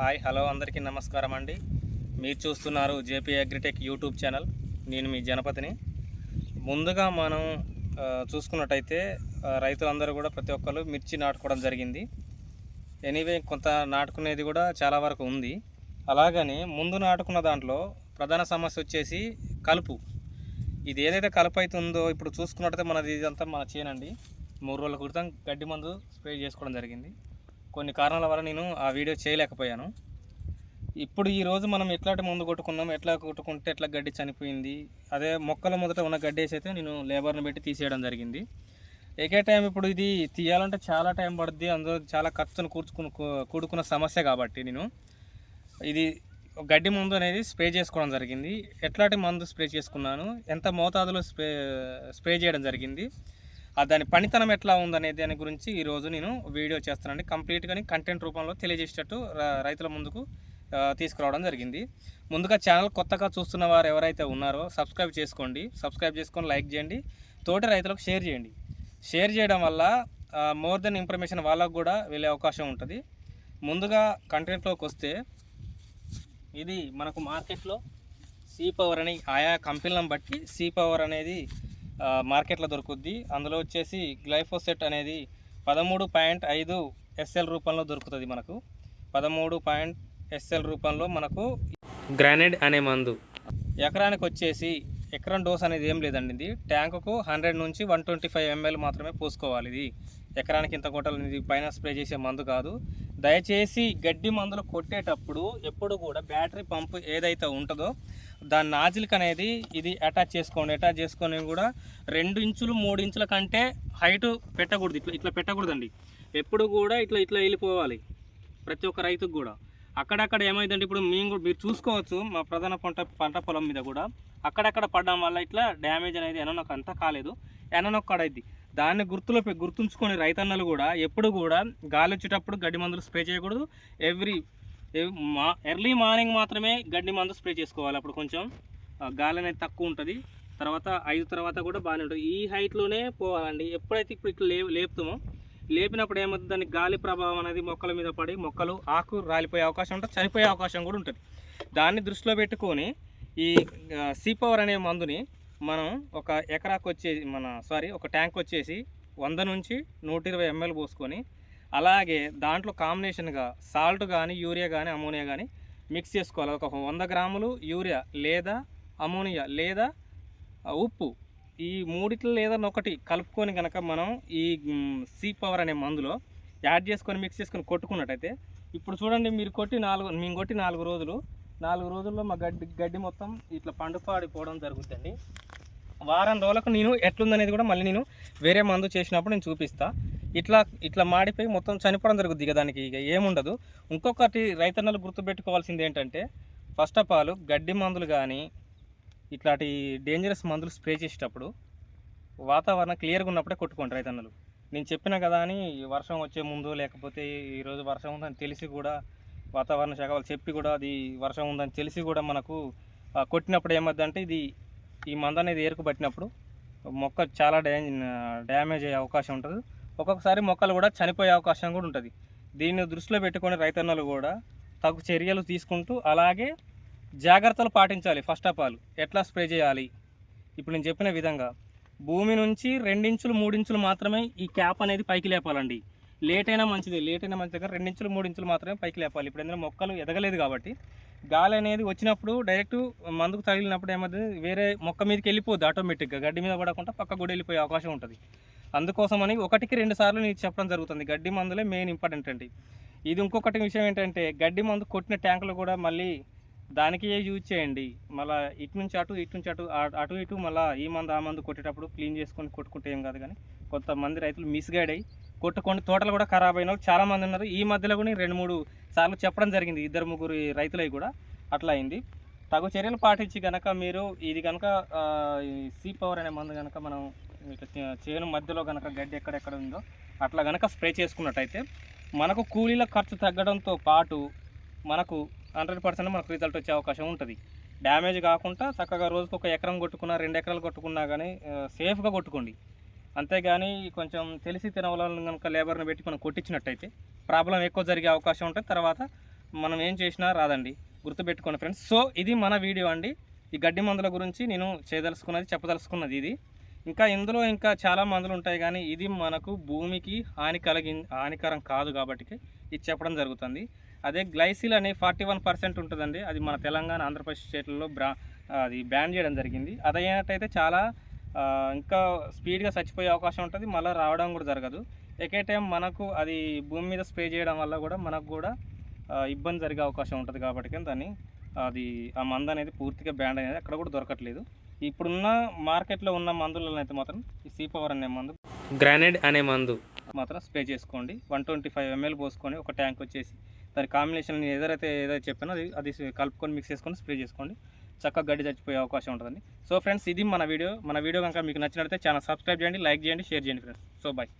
Hi hello అందరికీ నమస్కారం అండి. మీరు చూస్తున్నారు జేపీ అగ్రిటెక్ యూట్యూబ్ ఛానల్. నేను మీ జనపతిని. ముందుగా మనం చూసుకున్నట్టయితే రైతులందరూ కూడా ప్రతి ఒక్కరు మిర్చి నాటుకోవడం జరిగింది. ఎనీవే కొంత నాటుకునేది కూడా చాలా వరకు ఉంది. అలాగని ముందు నాటుకున్న దాంట్లో ప్రధాన సమస్య వచ్చేసి కలుపు. ఇది ఏదైతే కలుపు అవుతుందో ఇప్పుడు చూసుకున్నట్టయితే మనది ఇదంతా మన చేనండి. మూడు రోజుల క్రితం గడ్డి మందు స్ప్రే చేసుకోవడం జరిగింది. కొన్ని కారణాల వల్ల నేను ఆ వీడియో చేయలేకపోయాను. ఇప్పుడు ఈ రోజు మనం ఎట్లాంటి మందు కొట్టుకున్నాం ఎట్లా కొట్టుకుంటే ఎట్లా గడ్డి చనిపోయింది అదే మొక్కల మొదట ఉన్న గడ్డి వేసి అయితే నేను లేబర్ని పెట్టి తీసేయడం జరిగింది. ఏకే టైం ఇప్పుడు ఇది తీయాలంటే చాలా టైం పడుద్ది అందులో చాలా ఖర్చును కూర్చుకుని కూడుకున్న సమస్య కాబట్టి నేను ఇది గడ్డి మందు అనేది స్ప్రే చేసుకోవడం జరిగింది. ఎట్లాంటి మందు స్ప్రే చేసుకున్నాను ఎంత మోతాదులో స్ప్రే స్ప్రే చేయడం జరిగింది దాని పనితనం ఎట్లా ఉందనే దాని గురించి ఈరోజు నేను వీడియో చేస్తానండి కంప్లీట్గా కంటెంట్ రూపంలో తెలియజేసేటట్టు రైతుల ముందుకు తీసుకురావడం జరిగింది. ముందుగా ఛానల్ కొత్తగా చూస్తున్న వారు ఎవరైతే ఉన్నారో సబ్స్క్రైబ్ చేసుకోండి. సబ్స్క్రైబ్ చేసుకొని లైక్ చేయండి. తోటి రైతులకు షేర్ చేయండి. షేర్ చేయడం వల్ల మోర్ దెన్ ఇన్ఫర్మేషన్ వాళ్ళకు కూడా వెళ్ళే అవకాశం ఉంటుంది. ముందుగా కంటెంట్లోకి వస్తే ఇది మనకు మార్కెట్లో సీ పవర్ అని ఆయా కంపెనీలను బట్టి సీ పవర్ అనేది మార్కెట్లో దొరుకుద్ది. అందులో వచ్చేసి గ్లైఫోసెట్ అనేది పదమూడు పాయింట్ ఐదు ఎస్ఎల్ రూపంలో దొరుకుతుంది మనకు. పదమూడు పాయింట్ ఎస్ఎల్ రూపంలో మనకు గ్రానైడ్ అనే మందు. ఎకరానికి వచ్చేసి ఎకరం డోస్ అనేది ఏం లేదండి ఇది. ట్యాంకుకు హండ్రెడ్ నుంచి వన్ ట్వంటీ ఫైవ్ ఎంఎల్ మాత్రమే పోసుకోవాలి ఇది. ఎకరానికి ఇంత కొట్టాలి ఇది పైన స్ప్రే చేసే మందు కాదు. దయచేసి గడ్డి మందులు కొట్టేటప్పుడు ఎప్పుడు కూడా బ్యాటరీ పంప్ ఏదైతే ఉంటుందో దాని నాజిల్కి అనేది ఇది అటాచ్ చేసుకోండి. అటాచ్ చేసుకొని కూడా రెండు ఇంచులు మూడు ఇంచుల కంటే హైట్ పెట్టకూడదు. ఇట్లా ఇట్లా పెట్టకూడదండి. ఎప్పుడు కూడా ఇట్లా ఇట్లా వెళ్ళిపోవాలి. ప్రతి ఒక్క రైతుకు కూడా. అక్కడక్కడ ఏమైందంటే ఇప్పుడు మేము కూడా మీరు చూసుకోవచ్చు మా ప్రధాన పంట పంట పొలం మీద కూడా. అక్కడక్కడ పడడం వల్ల ఇట్లా డ్యామేజ్ అనేది ఎనొక అంతా కాలేదు. ఎననొక్కడైంది దాన్ని గుర్తులో గుర్తుంచుకొని రైతన్నలు కూడా ఎప్పుడు కూడా గాలి వచ్చేటప్పుడు గడ్డి మందులు స్ప్రే చేయకూడదు. ఎవ్రీ ఎవ్- మా ఎర్లీ మార్నింగ్ మాత్రమే గడ్డి మందు స్ప్రే చేసుకోవాలి అప్పుడు కొంచెం. గాలి అనేది తక్కువ ఉంటుంది. తర్వాత ఐదు తర్వాత కూడా బాగానే ఉంటుంది. ఈ హైట్లోనే పోవాలండి. ఎప్పుడైతే ఇప్పుడు ఇట్లా లే లేపుతామో లేపినప్పుడు ఏమవుతుంది? దానికి గాలి ప్రభావం అనేది మొక్కల మీద పడి మొక్కలు ఆకు రాలిపోయే అవకాశం ఉంటుంది చనిపోయే అవకాశం కూడా ఉంటుంది. దాన్ని దృష్టిలో పెట్టుకొని ఈ సీ పవర్ అనే మందుని మనం ఒక ఎకరాకు వచ్చేసి మన సారీ ఒక ట్యాంక్ వచ్చేసి వంద నుంచి నూట ఇరవై ఎంఎల్ పోసుకొని అలాగే దాంట్లో కాంబినేషన్గా సాల్ట్ కానీ యూరియా కానీ అమోనియా కానీ మిక్స్ చేసుకోవాలి. ఒక వంద గ్రాములు యూరియా లేదా అమోనియా లేదా ఉప్పు ఈ మూడిట్లో ఏదైనా ఒకటి కలుపుకొని కనుక మనం ఈ సీ పవర్ అనే మందులో యాడ్ చేసుకొని మిక్స్ చేసుకొని కొట్టుకున్నట్టయితే ఇప్పుడు చూడండి మీరు కొట్టి నాలుగు మేము కొట్టి నాలుగు రోజులు నాలుగు రోజుల్లో మా గడ్డి గడ్డి మొత్తం ఇట్లా పండు పాడిపోవడం జరుగుతుంది. వారం రోజులకు నేను ఎట్లుందనేది కూడా మళ్ళీ నేను వేరే మందు చేసినప్పుడు నేను చూపిస్తా. ఇట్లా ఇట్లా మాడిపోయి మొత్తం చనిపోవడం జరుగుద్ది ఇక దానికి ఇక ఏముండదు. ఇంకొకటి రైతన్నలు గుర్తుపెట్టుకోవాల్సింది ఏంటంటే ఫస్ట్ ఆఫ్ ఆల్ గడ్డి మందులు కానీ ఇట్లాంటి డేంజరస్ మందులు స్ప్రే చేసేటప్పుడు వాతావరణం క్లియర్గా ఉన్నప్పుడే కొట్టుకోండి రైతన్నలు. నేను చెప్పిన కదా అని వర్షం వచ్చే ముందు లేకపోతే ఈరోజు వర్షం ఉందని తెలిసి కూడా వాతావరణ శాఖ వాళ్ళు చెప్పి కూడా అది వర్షం ఉందని తెలిసి కూడా మనకు కొట్టినప్పుడు ఏమవుతుందంటే ఇది ఈ మందు అనేది ఏరుకు పట్టినప్పుడు మొక్క చాలా డ్యా డ్యామేజ్ అయ్యే అవకాశం ఉంటుంది. ఒక్కొక్కసారి మొక్కలు కూడా చనిపోయే అవకాశం కూడా ఉంటుంది. దీన్ని దృష్టిలో పెట్టుకొని రైతన్నలు కూడా తగు చర్యలు తీసుకుంటూ అలాగే జాగ్రత్తలు పాటించాలి. ఫస్ట్ ఆఫ్ ఆల్ ఎట్లా స్ప్రే చేయాలి? ఇప్పుడు నేను చెప్పిన విధంగా భూమి నుంచి రెండించులు మూడించులు మాత్రమే ఈ క్యాప్ అనేది పైకి లేపాలండి. లేట్ అయినా మంచిది. లేట్ అయినా మంచిది కానీ రెండించులు మూడించులు మాత్రమే పైకి లేపాలి. ఇప్పుడు ఎందుకంటే మొక్కలు ఎదగలేదు కాబట్టి గాలి అనేది వచ్చినప్పుడు డైరెక్ట్ మందుకు తగిలినప్పుడు ఏమవుతుంది? వేరే మొక్క మీదకి వెళ్ళిపోద్ది ఆటోమేటిక్గా గడ్డి మీద పడకుండా పక్క కూడా వెళ్ళిపోయే అవకాశం ఉంటుంది. అందుకోసమని ఒకటికి రెండు సార్లు నీకు చెప్పడం జరుగుతుంది. గడ్డి మందులే మెయిన్ ఇంపార్టెంట్ అండి. ఇది ఇంకొకటి విషయం ఏంటంటే గడ్డి మందు కొట్టిన ట్యాంకులు కూడా మళ్ళీ దానికి యూజ్ చేయండి. మళ్ళీ ఇటు నుంచి అటు ఇటు నుంచి అటు అటు ఇటు మళ్ళీ ఈ మందు ఆ మందు కొట్టేటప్పుడు క్లీన్ చేసుకొని కొట్టుకుంటే ఏం కాదు కానీ కొంతమంది రైతులు మిస్గైడ్ అయ్యి కొట్టుకొని తోటలు కూడా ఖరాబ్ అయిన వాళ్ళు చాలామంది ఉన్నారు. ఈ మధ్యలో కూడా రెండు మూడు సార్లు చెప్పడం జరిగింది ఇద్దరు ముగ్గురు రైతులవి కూడా. అట్లా అయింది. తగు చర్యలు పాటించి కనుక మీరు ఇది కనుక సీ పవర్ అనే మందు కనుక మనం ఇట్లా చేను మధ్యలో కనుక గడ్డి ఎక్కడెక్కడ ఉందో అట్లా కనుక స్ప్రే చేసుకున్నట్టయితే మనకు కూలీల ఖర్చు తగ్గడంతో పాటు మనకు హండ్రెడ్ పర్సెంట్ మనకు రిజల్ట్ వచ్చే అవకాశం ఉంటుంది. డ్యామేజ్ కాకుండా చక్కగా రోజుకు ఒక ఎకరం కొట్టుకున్నా రెండు ఎకరాలు కొట్టుకున్నా కానీ సేఫ్గా కొట్టుకోండి. అంతేగాని కొంచెం తెలిసి తినవలని కనుక లేబర్ని పెట్టి మనం కొట్టించినట్టయితే ప్రాబ్లం ఎక్కువ జరిగే అవకాశం ఉంటుంది. తర్వాత మనం ఏం చేసినా రాదండి. గుర్తుపెట్టుకోండి ఫ్రెండ్స్. సో ఇది మన వీడియో అండి. ఈ గడ్డి మందుల గురించి నేను చేయదలుచుకున్నది చెప్పదలుచుకున్నది ఇది. ఇంకా ఇందులో ఇంకా చాలా మందులు ఉంటాయి కానీ ఇది మనకు భూమికి హాని కలిగి హానికరం కాదు కాబట్టి ఇది చెప్పడం జరుగుతుంది. అదే గ్లైసిల్ అనే ఫార్టీ వన్ పర్సెంట్ ఉంటుందండి. అది మన తెలంగాణ ఆంధ్రప్రదేశ్ స్టేట్లలో బ్రా అది బ్యాన్ చేయడం జరిగింది. అది అయినట్టయితే చాలా ఇంకా స్పీడ్గా చచ్చిపోయే అవకాశం ఉంటుంది. మళ్ళీ రావడం కూడా జరగదు. ఎకే టైం మనకు అది భూమి మీద స్ప్రే చేయడం వల్ల కూడా మనకు కూడా ఇబ్బంది జరిగే అవకాశం ఉంటుంది కాబట్టి దాన్ని అది ఆ మందు అనేది పూర్తిగా బ్యాండ్ అనేది అక్కడ కూడా దొరకట్లేదు. ఇప్పుడున్న మార్కెట్లో ఉన్న మందులలో అయితే మాత్రం ఈ సీ పవర్ అనే మందు గ్రానైడ్ అనే మందు. మాత్రం స్ప్రే చేసుకోండి. వన్ ట్వంటీ ఫైవ్ ఎంఎల్ పోసుకొని ఒక ట్యాంక్ వచ్చేసి దాని కాంబినేషన్ నేను ఏదైతే ఏదైతే చెప్పానో అది అది కలుపుకొని మిక్స్ చేసుకొని స్ప్రే చేసుకోండి. చక్కగా గడ్డి చచ్చిపోయే అవకాశం ఉంటుందండి. సో ఫ్రెండ్స్ ఇది మన వీడియో. మన వీడియో కనుక మీకు నచ్చినట్లయితే ఛానల్ సబ్స్క్రైబ్ చేయండి లైక్ చేయండి షేర్ చేయండి ఫ్రెండ్స్ సో బాయ్